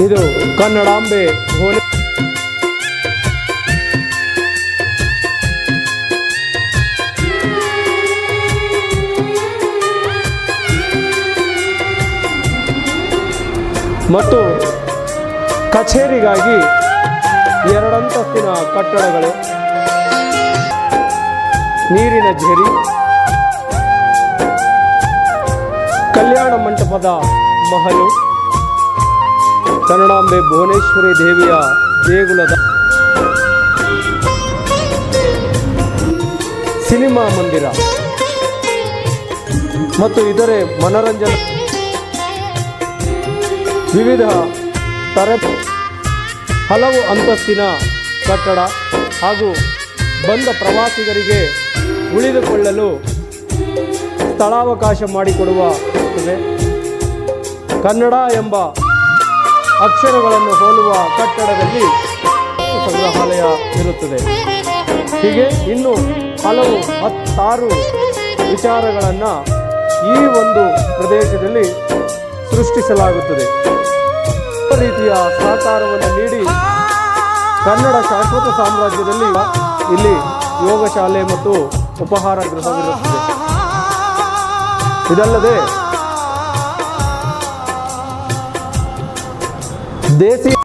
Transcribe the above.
ಇದು ಕನ್ನಡಾಂಬೆ ಹೋಲಿ ಮತ್ತು ಕಚೇರಿಗಾಗಿ ಎರಡಂತಸ್ತಿನ ಕಟ್ಟಡಗಳು. ನೀರಿನ ಝರಿ. ಕಲ್ಯಾಣ ಮಂಟಪದ ಮಹಲು. ಕನ್ನಡಾಂಬೆ ಭುವನೇಶ್ವರಿ ದೇವಿಯ ದೇಗುಲದ ಸಿನಿಮಾ ಮಂದಿರ. ಮತ್ತು ಇದರೆ ಮನರಂಜನೆ ವಿವಿಧ ತರ ಹಲವು ಅಂತಸ್ತಿನ ಕಟ್ಟಡ ಹಾಗೂ ಬಂದ ಪ್ರವಾಸಿಗರಿಗೆ ಉಳಿದುಕೊಳ್ಳಲು ಸ್ಥಳಾವಕಾಶ ಮಾಡಿಕೊಡುವ ಕನ್ನಡ ಎಂಬ ಅಕ್ಷರಗಳನ್ನು ಹೋಲುವ ಕಟ್ಟಡದಲ್ಲಿ ಸಂಗ್ರಹಾಲಯ ಇರುತ್ತದೆ. ಹೀಗೆ ಇನ್ನು ಹಲವು ಹತ್ತಾರು ವಿಚಾರಗಳನ್ನು ಈ ಒಂದು ಪ್ರದೇಶದಲ್ಲಿ ಸೃಷ್ಟಿಸಲಾಗುತ್ತದೆ. ರೀತಿಯ ಸಹಕಾರವನ್ನು ನೀಡಿ ಕನ್ನಡ ಶಾಶ್ವತ ಸಾಮ್ರಾಜ್ಯದಲ್ಲಿ ಇಲ್ಲಿ ಯೋಗ ಶಾಲೆ ಮತ್ತು ಉಪಹಾರ ಗೃಹವಿರುತ್ತದೆ. ಇದಲ್ಲದೆ this is